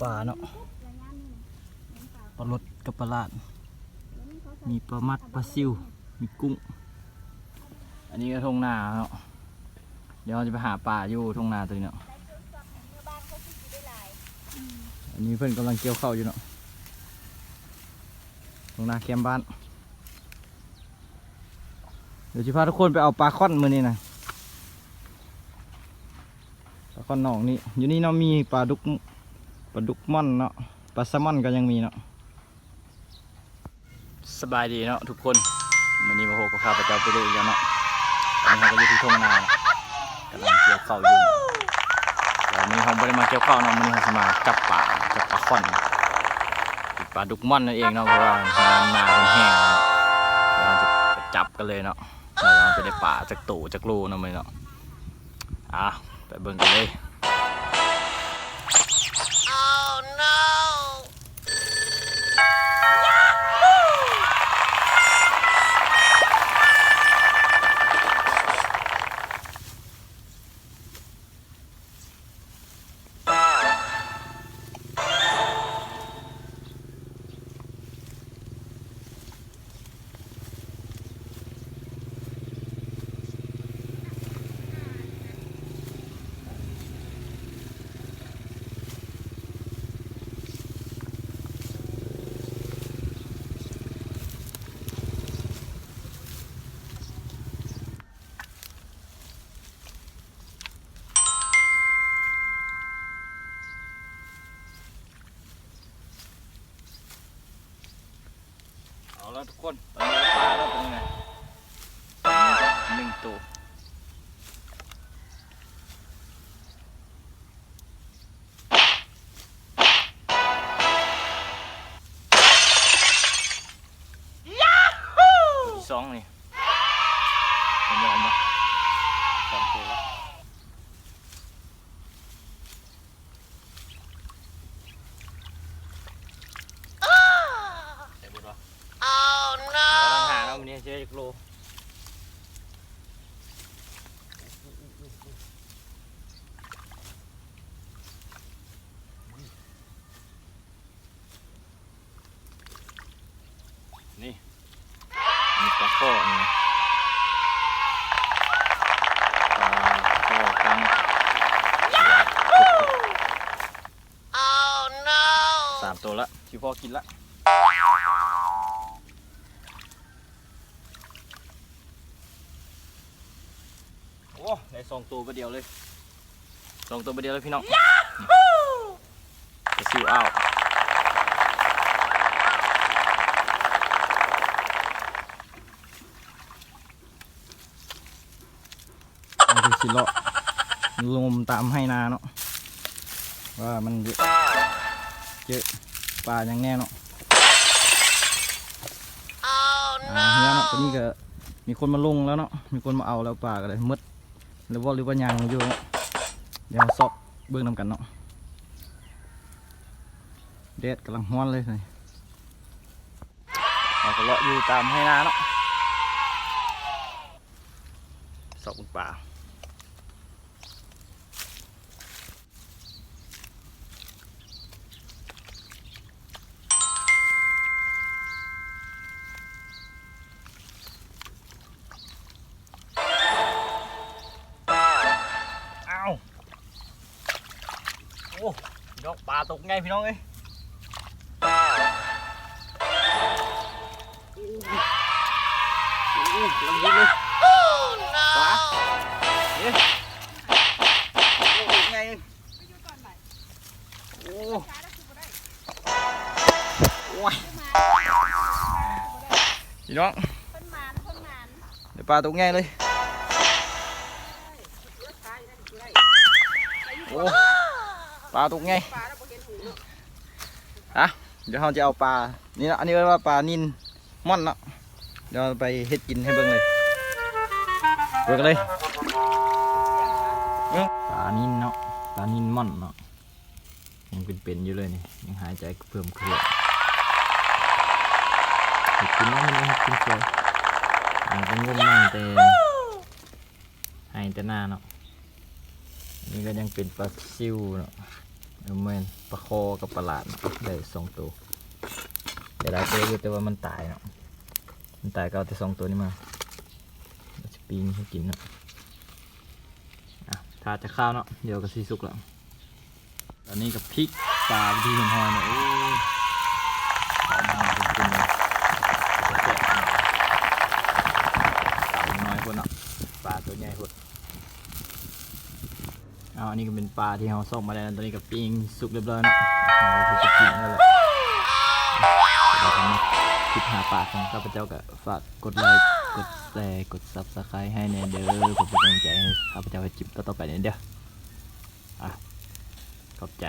ปลาเนาะปลาลดกับปลาลาด มีปลามัดปลาซิว มีกุ้ง อันนี้ก็ทงนาเนาะ เดี๋ยวเราจะไปหาปลาอยู่ทงนาตัวนี้เนาะ อันนี้เพื่อนกำลังเกี่ยวข้าวอยู่เนาะทงนาแคมบ้าน เดี๋ยวจะพาทุกคนไปเอาปลาค่อนมือนี่นะปลาค่อนหนองนี่ อยู่นี่เนาะมีปลาดุก ปลาดุกม่อนเนาะปลาแซลมอนก็ยังมีเนาะสบายดีเนาะทุกคนมือนี้มาโหกับข้าพเจ้าไปเลยอีกแล้วเนาะตอนนี้เราก็อยู่ที่ทุ่งนากำลังเกี่ยวข้าวอยู่เดี๋ยววันนี้ผมไม่ได้มาเกี่ยวข้าวเนาะวันนี้เราจะมาจับปลาจับปลาค่อนปลาดุกม่อนนั่นเองเนาะเพราะว่าน้ำนาเป็นแห้งเราจะจับกันเลยเนาะเราจะได้ป่าจากตู่จากรูนาะมื้อนเนาะอะไปเบิ่งกันเลย เอ แล้วทุกคนตอนนี้ปลาแล้วตรงนี้นะหนึ่งตัวที่สองนี่เห็นไหมเห็นไหมสองตัวแล้วเดี๋ยวบุญวะ Oh กำลัง no! หาแล้ววันนี้ เชื่อจักโลนี่นี่ปลาข้อนี่ปลาข้อกัง Oh no! สามตัวละที่พ่อกินละ อ้ได้สองตัวประเดียวเลยสองตัวประเดียวเลยพี่น้องจะซิวอ้าวมันคือสิเลาะลมตามให้นาเนาะว่ามันเยอะเยอะปลาอย่างแน่เนาะ Oh อ่าเฮียเนาะตอน no! นี้ก็มีคนมาลงแล้วเนาะมีคนมาเอาแล้วปลาก็เลยมืด หรือว่าหรือว่ายางอยู่เดี๋ยวซอกเบื้องนำกันเนาะแดดกำลังฮ้อนเลยเลยเราก็เลาะอยู่ตามให้นาเนาะซอกบนป่า โอ้พี่น้องปลาตกไงพี่น้องเอ้ยโอ้โหโอ้โหกำลังยิงเลยปลาเอ๊ะโอ้โหไงโอ้โอ้ยพี่น้องเดี๋ยวปลาตกไงเลยโอ้ ลาตกไงอะเดี๋ยวเราจะเอาปลา นี่นะอันนี้เรียกว่าปลานินม่อนเนาะ เดี๋ยวเราไปเฮ็ดกินให้เบิ่งเลยเบิ่งเลยเอ้ยปลานินเนาะ ปลานินม่อนเนาะ ยังเป็นๆอยู่เลยนี่ ยังหายใจเพิ่มเครือเฮ็ดกินแล้วมันเฮ็ดกินสวยอันนี้ก็งมนั่งแต่ให้แต่หน้าเนาะนนี่ก็ยังเป็นปลาซิวเนาะ อออแมนปลาคอกับปลาหลาดเนได้สองตัวเดี๋ยวได้ตัวอยู่แต่ว่ามันตายเนาะมันตายก็เอาแต่สองตัวนี้มาจะปิ้งให้กินเนาะอะถ้าจะข้าวเนาะเดี๋ยวก็ซีสุกแล้วตอนนี้กับพริกปลาที่หอยๆเนี่ยโอ้ยหอมมากจริงๆเลยแซ่บๆเนาะต่าน้อยคนเนาะปลาตัวใหญ่คน เอาอันนี้ก็เป็นปลาที่เราส่งมาแล้วตอนนี้กับปิ้งสุกเรียบร้อยนะเราจะกินแล้วแหละเลยคลิปหาปลาของข้าพเจ้าก็ฝากกดไลค์กดแชร์กดซับสไครต์ให้แน่เด้อผมเป็นกำลังใจให้ข้าพเจ้าไปจิบต่อๆไปเนี่ยเด้ออะขอบใจ